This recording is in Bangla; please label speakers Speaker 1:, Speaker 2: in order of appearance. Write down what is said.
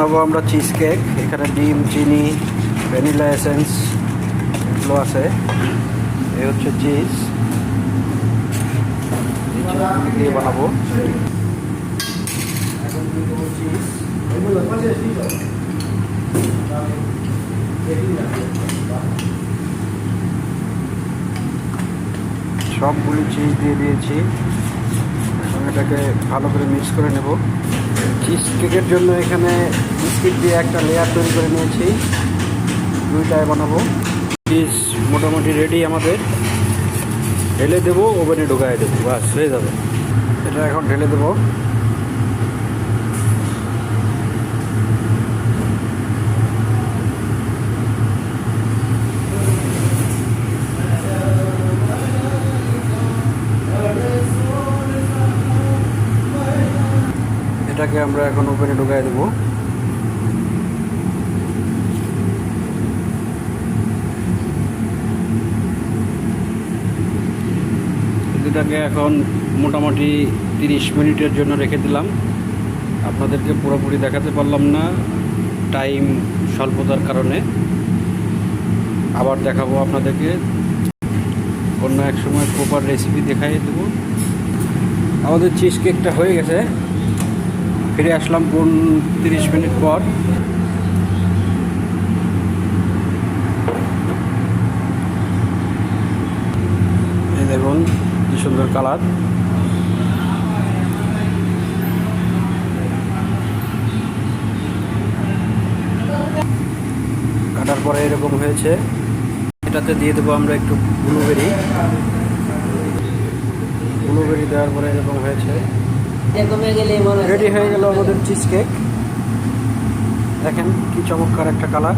Speaker 1: বানাবো আমরা চিজ কেক এখানে ডিম, চিনি, ভ্যানিলা এসেন্স এগুলো আছে। এই হচ্ছে চিজ দিয়ে বানাবো। সবগুলি চিজ দিয়ে দিয়েছি। এটাকে ভালো করে মিক্স করে নেব। চিজ কেকের জন্য এখানে বিস্কিট দিয়ে একটা লেয়ার তৈরি করে নিয়েছি। দুইটায় বানাবো। চিজ মোটামুটি রেডি আমাদের। ঢেলে দেবো ওভেনে ঢোকায় দেবো। বাস, হয়ে যাবে। এটা এখন ঢেলে দেবো। এটাকে আমরা এখন ওপেনে ঢোকায় দেবো। দুটাকে এখন মোটামুটি তিরিশ মিনিটের জন্য রেখে দিলাম। আপনাদেরকে পুরোপুরি দেখাতে পারলাম না, টাইম স্বল্পতার কারণে। আবার দেখাবো আপনাদেরকে। অন্য এক সময় প্রপার রেসিপি দেখাই দেবো। আমাদের চিজ কেকটা হয়ে গেছে। ফিরে আসলাম তিরিশ মিনিট পর। দেখুন, কি সুন্দর কালার। কাটার পরে এরকম হয়েছে। এটাতে দিয়ে দেবো আমরা একটু ব্লুবেরি। ব্লুবেরি দেওয়ার পরে এরকম হয়েছে। রেডি হয়ে গেল আমাদের চিজ কেক দেখেন কি চমৎকার একটা কালার